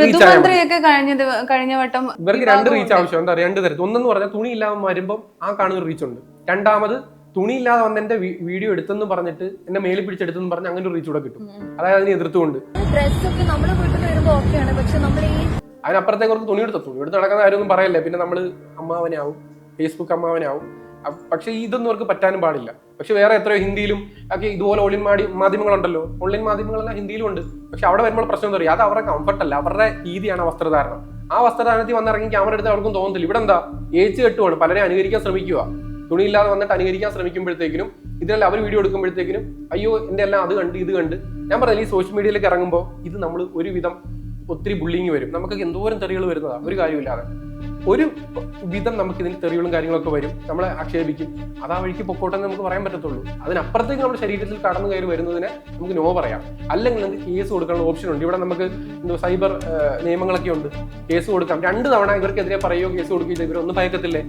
Reach ഋതുമന്ത്രിയൊക്കെ കഴിഞ്ഞ കഴിഞ്ഞ വട്ടം ഇവർക്ക് രണ്ട് റീച്ച് ആവശ്യം എന്താ പറയുക രണ്ട് തരത്തിൽ. ഒന്നെന്ന് പറഞ്ഞാൽ തുണി ഇല്ലാതെ വരുമ്പോൾ ആ കാണുന്ന റീച്ച് ഉണ്ട്. രണ്ടാമത് തുണി ഇല്ലാതെ വന്ന് എന്റെ വീഡിയോ എടുത്തെന്ന് പറഞ്ഞിട്ട് എന്നെ മേളിൽ പിടിച്ചെടുത്തെന്ന് പറഞ്ഞ് അങ്ങനെ ഒരു റീച്ച് കൂടെ കിട്ടും. അതായത് അതിന് എതിർത്തുകൊണ്ട് അതിനപ്പുറത്തേക്ക് കുറച്ച് തുണി എടുത്തു തുണി എടുത്ത് നടക്കുന്ന കാര്യമൊന്നും പറയല്ലേ? പിന്നെ നമ്മൾ അമ്മാവനാവും ഫേസ്ബുക്ക് അമ്മാവനാവും. പക്ഷേ ഇതൊന്നും അവർക്ക് പറ്റാനും പാടില്ല. പക്ഷെ വേറെ എത്രയോ ഹിന്ദിയിലും ഒക്കെ ഇതുപോലെ ഓൺലൈൻ മാടി മാധ്യമങ്ങളുണ്ടല്ലോ. ഓൺലൈൻ മാധ്യമങ്ങളെല്ലാം ഹിന്ദിയിലും ഉണ്ട് പക്ഷെ അവിടെ വരുമ്പോൾ പ്രശ്നം എന്താ പറയുക അത് അവരുടെ കംഫർട്ട് അല്ല. അവരുടെ രീതിയാണ് വസ്ത്രധാരണം. ആ വസ്ത്രധാരണത്തിൽ വന്നിറങ്ങി ക്യാമറ എടുത്ത് അവർക്കും തോന്നത്തില്ല. ഇവിടെ എന്താ? ഏച്ച് കെട്ടുവാണ്. പലരെ അനുകരിക്കാൻ ശ്രമിക്കുക തുണിയില്ലാതെ വന്നിട്ട് അനുകരിക്കാൻ ശ്രമിക്കുമ്പോഴത്തേക്കിനും ഇതിനെല്ലാം അവർ വീഡിയോ എടുക്കുമ്പോഴത്തേക്കിനും അയ്യോ എന്റെ എല്ലാം അത് കണ്ട് ഇത് കണ്ട്. ഞാൻ പറഞ്ഞില്ല ഈ സോഷ്യൽ മീഡിയയിലേക്ക് ഇറങ്ങുമ്പോൾ ഇത് നമ്മൾ ഒരുവിധം ഒത്തിരി ബുള്ളിങ് വരും. നമുക്ക് എന്തോരം തെറികൾ വരുന്നതാണ് ഒരു കാര്യമില്ലാതെ ഒരു വിധം നമുക്ക് ഇതിന് തെറികളും കാര്യങ്ങളൊക്കെ വരും. നമ്മളെ ആക്ഷേപിക്കും. അത് ആ വഴിക്ക് പൊക്കോട്ടെ എന്ന് നമുക്ക് പറയാൻ പറ്റത്തുള്ളൂ. അതിനപ്പുറത്തേക്ക് നമ്മുടെ ശരീരത്തിൽ കടന്നു കയറി വരുന്നതിനെ നമുക്ക് നോ പറയാം. അല്ലെങ്കിൽ നമുക്ക് കേസ് കൊടുക്കാനുള്ള ഓപ്ഷൻ ഉണ്ട്. ഇവിടെ നമുക്ക് എന്തോ സൈബർ നിയമങ്ങളൊക്കെ ഉണ്ട്. കേസ് കൊടുക്കാം. രണ്ട് തവണ ഇവർക്കെതിരെ പറയുകയോ കേസ് കൊടുക്കുകയോ ഇവരൊന്നും ഭയക്കത്തില്ലേ?